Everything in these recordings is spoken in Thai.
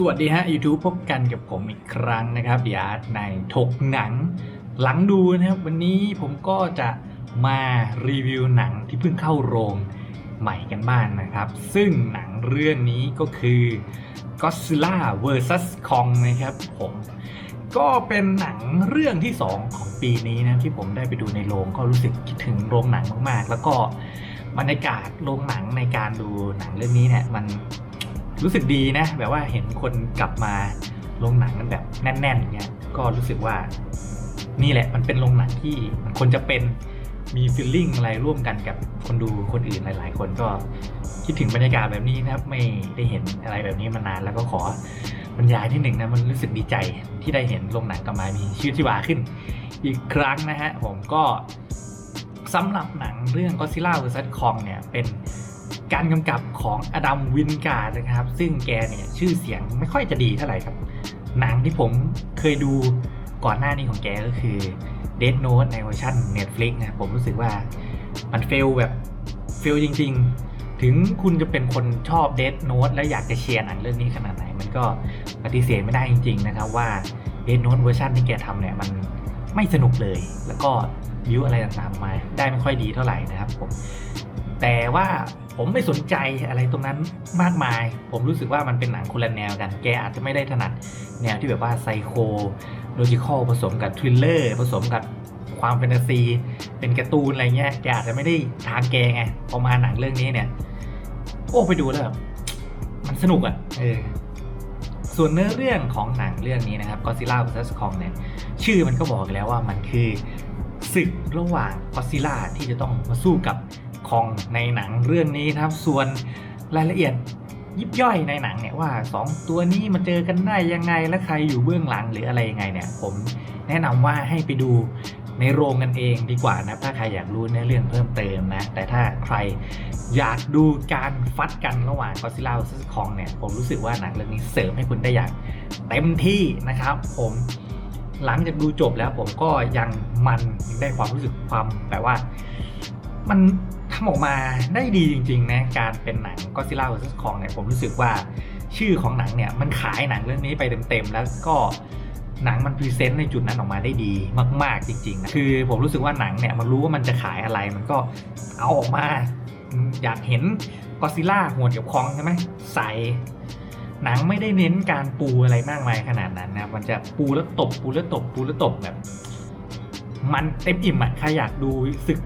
สวัสดีฮะ YouTube พบกันกับผมอีกครั้งนะครับเดี๋ยวในถกหนัง หลังดูนะครับวันนี้ผมก็จะมารีวิวหนังที่เพิ่งเข้าโรงใหม่กันบ้างนนะครับ ซึ่งหนังเรื่องนี้ก็คือ Godzilla vs Kong นะครับผมก็เป็นหนังเรื่องที่ 2 ของปีนี้นะที่ผมได้ไปดูในโรงก็รู้สึกคิดถึงโรงหนังมากๆ แล้วก็บรรยากาศโรงหนังในการดูหนังเรื่องนี้เนี่ยมัน รู้สึกดีนะ แบบว่าเห็นคนกลับมาโรงหนังกันแบบแน่นๆเนี่ยก็รู้สึกว่านี่แหละมันเป็นโรงหนังที่มันควรจะเป็นมีฟีลลิ่งอะไรร่วมกันกับคนดูคนอื่นหลาย ๆ คนก็คิดถึงบรรยากาศแบบนี้นะครับ ไม่ได้เห็นอะไรแบบนี้มานานแล้วก็ขอบรรยายที่หนึ่งนะมันรู้สึกดีใจที่ได้เห็นโรงหนังกลับมามีชีวิตชีวาขึ้น อีกครั้งนะฮะผมก็สำหรับหนังเรื่อง Godzilla vs Kong เนี่ยเป็น การกำกับของอดัมวินการ์ดนะครับ ซึ่งแกเนี่ยชื่อเสียงไม่ค่อยจะดีเท่าไหร่ครับ หนังที่ผมเคยดูก่อนหน้านี้ของแกก็คือ Dead Note ในเวอร์ชัน Netflix นะผมรู้สึกว่ามันเฟลแบบเฟลจริง ๆ ถึงคุณจะเป็นคนชอบ Dead Note และอยากจะเชียร์หนังเรื่องนี้ขนาดไหน มันก็ปฏิเสธไม่ได้จริง ๆ นะครับว่า Dead Note เวอร์ชันที่แกทำเนี่ยมันไม่สนุกเลย แล้วก็วิวอะไรต่างๆมาได้ไม่ค่อยดีเท่าไหร่นะครับผม แต่ว่าผมไม่สนใจอะไรตรงนั้นมากมาย ผมรู้สึกว่ามันเป็นหนังคนละแนวกัน แกอาจจะไม่ได้ถนัดแนวที่แบบว่าไซโคโลจิคอลผสมกับทริลเลอร์ผสมกับความแฟนตาซี เป็นการ์ตูนอะไรเงี้ย แกอาจจะไม่ได้ทางแกไง พอมาหนังเรื่องนี้เนี่ย โอ้ไปดูแล้วแบบมันสนุกอะ่ะ เออ ส่วนเนื้อเรื่องของหนังเรื่องนี้นะครับ Godzilla vs Kong เนี่ย ชื่อมันก็บอกแล้วว่ามันคือศึกระหว่าง Godzilla ที่จะต้องมาสู้กับ คองในหนังเรื่องนี้นะครับ ส่วนรายละเอียดยิบย่อยในหนังเนี่ยว่า 2 ตัวนี้มาเจอกันได้ยังไงและใครอยู่เบื้องหลังหรืออะไรยังไงเนี่ยผมแนะนำว่าให้ไปดูในโรงกันเองดีกว่านะถ้าใครอยากรู้เนื้อเรื่องเพิ่มเติมนะ แต่ถ้าใครอยากดูการฟัดกันระหว่าง Godzilla vs Kong เนี่ยผมรู้สึกว่าหนังเรื่องนี้เสริมให้คุณได้อย่างเต็มที่นะครับ ผมหลังจากดูจบแล้วผมก็ยังมันยังได้ความรู้สึกความแบบว่า มัน ทำออกมาได้ดีจริงๆนะการเป็นหนัง Godzilla vs Kong เนี่ยผมรู้สึกว่าชื่อของหนังเนี่ยมันขายหนังเรื่องนี้ไปเต็มๆแล้วก็หนังมันพรีเซนต์ในจุดนั้นออกมาได้ดีมาก ๆ จริงๆนะคือผมรู้สึกว่าหนังเนี่ยมันรู้ว่ามันจะขายอะไรมันก็เอาออกมา อยากเห็นก็ซิล่าหวนกับคองใช่ไหมใส่หนังไม่ได้เน้นการปูอะไรมากมายขนาดนั้นนะมันจะปูแล้วตบปูแล้วตบปูแล้วตบแบบ มันเต็มอิ่มอะใครอยากดูศึก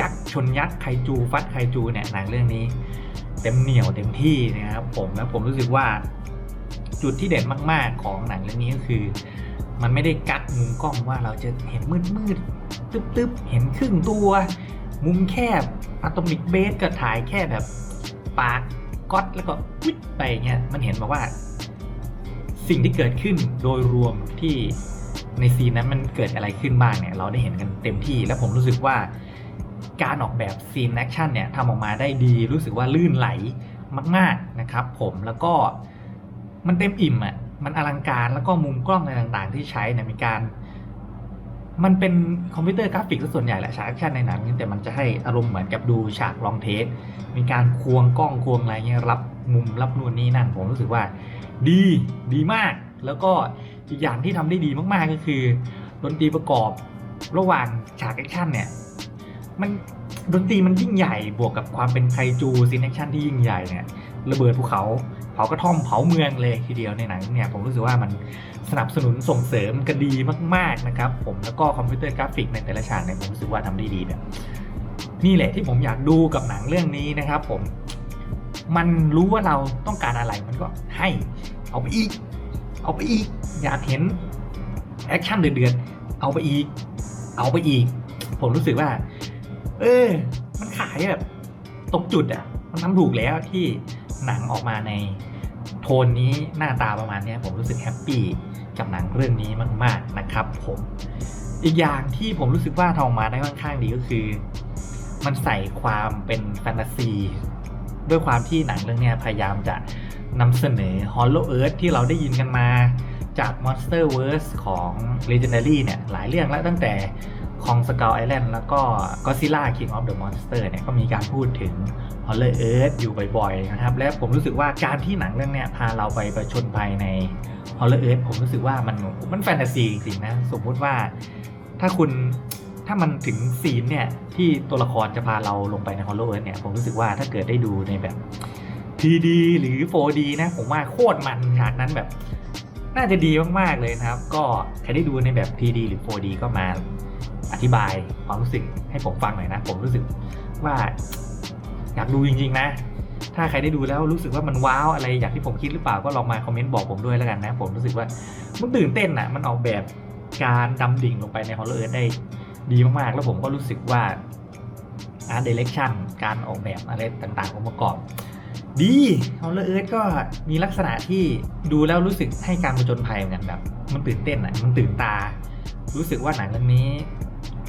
ยักษ์ชนยักษ์ไคจูฟัดไคจูเนี่ยหนังเรื่องนี้ เต็มเหนียวเต็มที่นะครับผมแล้วผมรู้สึกว่า จุดที่เด่นมาก ๆ ของหนังเรื่องนี้ก็คือ มันไม่ได้กัดมุมกล้องว่าเราจะเห็นมืดมืดๆตึ๊บๆเห็นครึ่งตัว มุมแคบอะตอมิกเบสก็ถ่ายแค่แบบปากก๊อตแล้วก็วิดไปเงี้ยมันเห็นมาว่า สิ่งที่เกิดขึ้นโดยรวมที่ในซีนนั้นมันเกิดอะไรขึ้นบ้างเนี่ย เราได้เห็นกันเต็มที่ แล้วผมรู้สึกว่า การออกแบบซีนแอคชั่นเนี่ยทำออกมาได้ดีรู้สึกว่าลื่นไหลมาก ๆนะครับ ผมแล้วก็มันเต็มอิ่มอะมันอลังการแล้วก็มุมกล้องอะไรต่างๆ ที่ใช้เนี่ยมีการ มันเป็นคอมพิวเตอร์กราฟิกซะส่วนใหญ่แหละฉากแอคชั่นในหนังแต่มันจะให้อารมณ์เหมือนกับดูฉากลองเทสมีการควงกล้องควงอะไรเงี้ยรับมุมรับนู่นนี่นั่นผมรู้สึกว่า ดีดีมาก แล้วก็อีกอย่างที่ทำได้ดีมากๆก็คือดนตรีประกอบระหว่างฉากแอคชั่นเนี่ย มันดนตรีมันยิ่งใหญ่บวกกับความเป็นไคจูซีนแอคชั่นที่ยิ่งใหญ่เนี่ยระเบิดภูเขาเผากระท่อมเผาเมืองเลยทีเดียวในหนังเนี่ยผมรู้สึกว่ามันสนับสนุนส่งเสริมกันดีมากๆนะครับ ผมแล้วก็คอมพิวเตอร์กราฟิกในแต่ละฉากเนี่ยผมรู้สึกว่าทำได้ดีเนี่ยนี่แหละที่ผมอยากดูกับหนังเรื่องนี้นะครับ ผมมันรู้ว่าเราต้องการอะไรมันก็ให้ เอาไปอีก เอาไปอีก อยากเห็นแอคชั่นเดือดๆเอาไปอีก เอาไปอีก ผมรู้สึกว่า เออ มันขายแบบตกจุดอะ มันทำถูกแล้วที่หนังออกมาในโทนนี้หน้าตาประมาณนี้ผมรู้สึกแฮปปี้กับหนังเรื่องนี้มาก ๆนะครับ ผมอีกอย่างที่ผมรู้สึกว่าทำออกมาได้ค่อนข้างดีก็คือ มันใส่ความเป็นแฟนตาซี ด้วยความที่หนังเรื่องนี้พยายามจะนำเสนอ Hollow Earth ที่เราได้ยินกันมาจาก Monsterverse ของ Legendary เนี่ยหลายเรื่องแล้วตั้งแต่ คองสก l ไอแลนด์แล้วก็ก็ซิล่า King of the Monster เนี่ยก็มีการพูดถึง Horror Earth อยู่บ่อยๆนะครับและผมรู้สึกว่าการที่หนังเรื่องเนี้ยพาเราไปประชนภัยใน Horror Earth ผมรู้สึกว่ามันมันแฟนตาซีจริงๆนะสมมุติว่าถ้าคุณถ้ามันถึงซีนเนี่ยที่ตัวละครจะพาเราลงไปใน Horror Earth เนี่ยผมรู้สึกว่าถ้าเกิดได้ดูในแบบ 3D หรือ 4D นะผมว่าโคตรมันฉากนั้นแบบน่าจะดีมากๆเลยนะครับ ก็ใครได้ดูในแบบ 3D หรือ 4D ก็มา อธิบายความรู้สึกให้ผมฟังหน่อยนะ ผมรู้สึกว่าอยากดูจริง ๆ นะ ถ้าใครได้ดูแล้วรู้สึกว่ามันว้าวอะไรอย่างที่ผมคิดหรือเปล่าก็ลองมาคอมเมนต์บอกผมด้วยแล้วกันนะ ผมรู้สึกว่ามันตื่นเต้นอะ มันออกแบบการดำดิ่งลงไปในฮอลล์เลอร์ได้ดีมากๆ แล้วผมก็รู้สึกว่า Art Direction การออกแบบอะไรต่างๆองค์ประกอบ ดีฮอลล์เอิร์ก็มีลักษณะที่ดูแล้วรู้สึกให้การผจญภัยเหมือนกันแบบ มันตื่นเต้นอะมันตื่นตา รู้สึกว่าหนังเรื่องนี้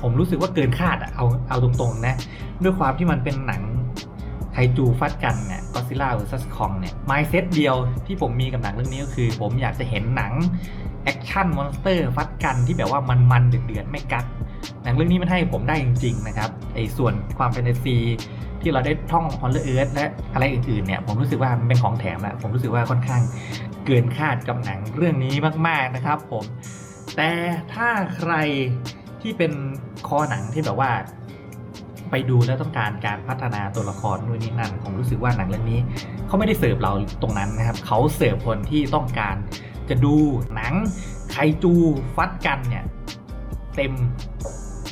ผมรู้สึกว่าเกินคาดอะเอาเอาตรงๆนะ ด้วยความที่มันเป็นหนังไคจูฟัดกันเนี่ยก็ซิล่า vs คองเนี่ยไมเซตเดียวที่ผมมีกับหนังเรื่องนี้ก็คือ ผมอยากจะเห็นหนังแอคชั่นมอนสเตอร์ฟัดกันที่แบบว่ามันๆเดือดๆไม่กักหนังเรื่องนี้มันให้ผมได้จริง ๆ นะครับไอ้ส่วนความแฟนตาซีที่เราได้ท่องฮอลเลอร์เอิร์และอะไรอื่นๆเนี่ยผมรู้สึกว่ามันเป็นของแถมแหละผมรู้สึกว่าค่อนข้างเกินคาดกับหนังเรื่องนี้มาก ๆนะครับ ผม แต่ถ้าใคร ที่เป็นคอหนังที่แบบว่า ไปดูแล้วต้องการการพัฒนาตัวละครนู่นนี่นั่นผมรู้สึกว่าหนังเรื่องนี้เขาไม่ได้เสิร์ฟเราตรงนั้นนะครับเขาเสิร์ฟคนที่ต้องการจะดูหนังไคจูฟัดกันเนี่ยเต็ม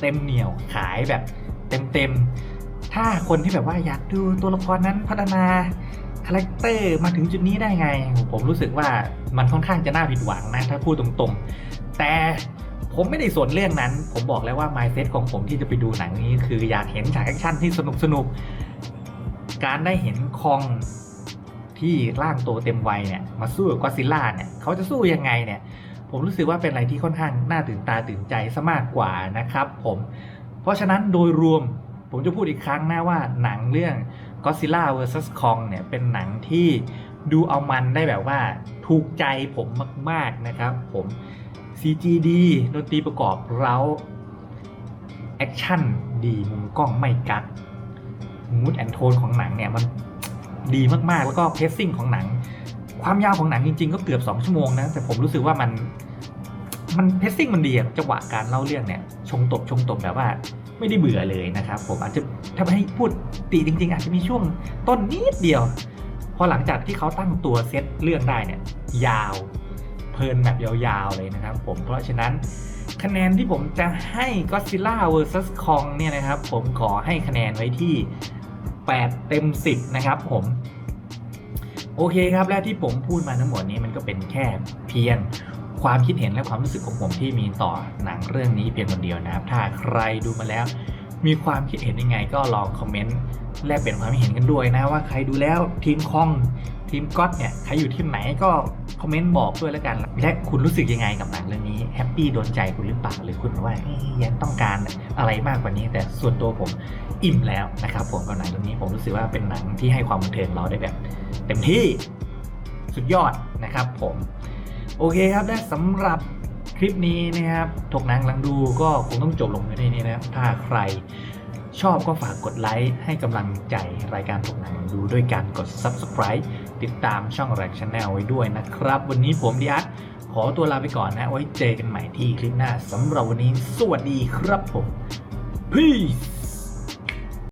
เต็มเหนียวขายแบบเต็มเต็มๆถ้าคนที่แบบว่าอยากดูตัวละครนั้นพัฒนาคาแรคเตอร์มาถึงจุดนี้ได้ไง ผมรู้สึกว่ามันค่อนข้างจะน่าผิดหวังนะถ้าพูดตรงๆ แต่ ผมไม่ได้สนเรื่องนั้น ผมบอกแล้วว่า mindset ของผมที่จะไปดูหนังนี้ คืออยากเห็นฉากแอคชั่นที่สนุกสนุกๆการได้เห็นคองที่ร่างโตเต็มวัยเนี่ยมาสู้กับก็อซิลล่าเนี่ยเขาจะสู้ยังไงเนี่ยผมรู้สึกว่าเป็นอะไรที่ค่อนข้างน่าตื่นตาตื่นใจซะมากกว่านะครับผมเพราะฉะนั้นโดยรวมผมจะพูดอีกครั้งนะว่าหนังเรื่อง Godzilla vs Kong เนี่ยเป็นหนังที่ดูเอามันได้แบบว่าถูกใจผมมาก ๆนะครับ ผม CG ดีดนตรีประกอบเราแอคชั่นดีมุมกล้องไม่กักมูดแอนโทนของหนังเนี่ยมันดีมากๆ แล้วก็เพสซิ่งของหนัง ความยาวของหนังจริง ๆ ก็เกือบ 2 ชั่วโมงนะ แต่ผมรู้สึกว่ามัน มันเพสซิ่งมันดีจังหวะการเล่าเรื่องเนี่ย ชงตบชงตบแบบว่าไม่ได้เบื่อเลยนะครับผมอาจจะถ้าให้พูดตีจริง ๆ อาจจะมีช่วงต้นนิดเดียว พอหลังจากที่เขาตั้งตัวเซตเรื่องได้เนี่ย ยาว เพลินแบบยาวๆเลยนะครับผมเพราะฉะนั้นคะแนนที่ผมจะให้ Godzilla vs Kong เนี่ยนะครับผมขอให้คะแนนไว้ที่ 8 เต็ม 10 นะครับผมโอเคครับและที่ผมพูดมาทั้งหมดนี้มันก็เป็นแค่เพียงความคิดเห็นและความรู้สึกของผมที่มีต่อหนังเรื่องนี้เพียงคนเดียวนะครับ ถ้าใครดูมาแล้ว มีความคิดเห็นยังไงก็ลองคอมเมนต์แลกเปลี่ยนความคิดเห็นกันด้วยนะว่าใครดูแล้วทีมคอง ทีมก๊อตเนี่ยใครอยู่ทีมไหนก็คอมเมนต์บอกด้วยแล้วกัน และคุณรู้สึกยังไงกับหนังเรื่องนี้แฮปปี้โดนใจคุณหรือเปล่าหรือคุณว่ายังต้องการอะไรมากกว่านี้ แต่ส่วนตัวผมอิ่มแล้วนะครับผมกับหนังเรื่องนี้ผมรู้สึกว่าเป็นหนังที่ให้ความบันเทิงเราได้แบบ เต็มที่สุดยอดนะครับ ผมโอเคครับและสำหรับคลิปนี้นะครับถกหนังหลังดูก็คงต้องจบลงในนี้นะครับถ้าใคร ชอบก็ฝากกดไลค์ให้กำลังใจรายการตกหนังดูด้วยการกด Subscribe ติดตามช่องแรกชาแนลไว้ด้วยนะครับ วันนี้ผมดิอัตขอตัวลาไปก่อนนะ ไว้เจอกันใหม่ที่คลิปหน้าสำหรับวันนี้ สวัสดีครับผม Peace